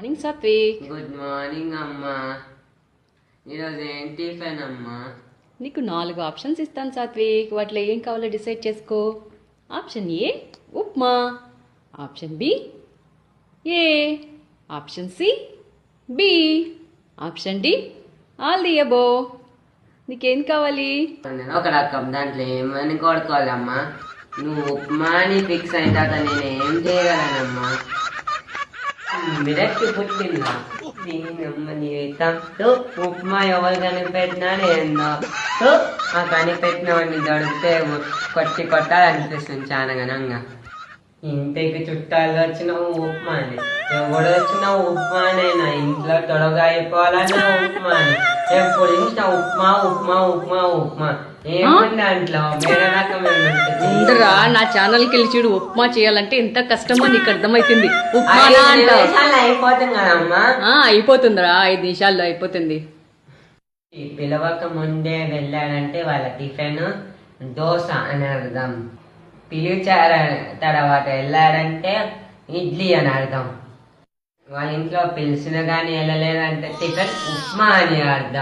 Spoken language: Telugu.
మార్నింగ్ సాత్విక్ గుడ్ మార్నింగ్ అమ్మా. ఈరోజు ఏం టిఫిన్ అమ్మా? నీకు నాలుగు ఆప్షన్స్ ఇస్తాను సాత్విక్ వాటిలో ఏం కావాలో డిసైడ్ చేసుకో. Option A upma. Option B A. Option C B. Option D all the అబో. నీకేం కావాలి? ఒక రకం దాంట్లో ఏమని కొడుకోవాలమ్మా? నువ్వు ఉప్మాని ఫిక్స్ అయిన తర్వాత నేను ఏం చేయగలనమ్మా? విరక్తి పుట్టిందా? దీనమ్మ జీవితం ఉప్మా ఎవరు కనిపెట్టినా ఏందో? తో ఆ కనిపెట్టిన వాడిని దొరికితే కొట్టి కొట్టాలనిపిస్తుంది చాలా ఘనంగా. ఇంటికి చుట్టాలు వచ్చిన ఉప్మాని. ఎవడు వచ్చిన ఉప్మానేనా ఇంట్లో తొడగా అయిపోవాలన్నా ఉప్మాని. ఎప్పుడు చూసినా ఉప్మా ఉప్మా ఉప్మా ఉప్మా. ఏముంది దాంట్లో వేరే రకం ఏముంటుంది? ఉండరా నా ఛానల్కి వెళ్ళి చూడు ఉప్మా చేయాలంటే ఎంత కష్టమో నీకు అర్థమైతుంది? అయిపోతుంది కదమ్మా. ఆ, అయిపోతుందిరా ఐదు నిమిషాల్లో అయిపోతుంది. ఈ పిలవక ముందే వెళ్ళాడంటే వాళ్ళ టిఫిన్ దోశ అని అర్థం. పిలిచార తర్వాత వెళ్ళాడంటే ఇడ్లీ అని అర్థం. వాళ్ళ ఇంట్లో పిలిచిన కానీ వెళ్ళలేదంటే టిఫిన్ ఉప్మా అని అర్థం.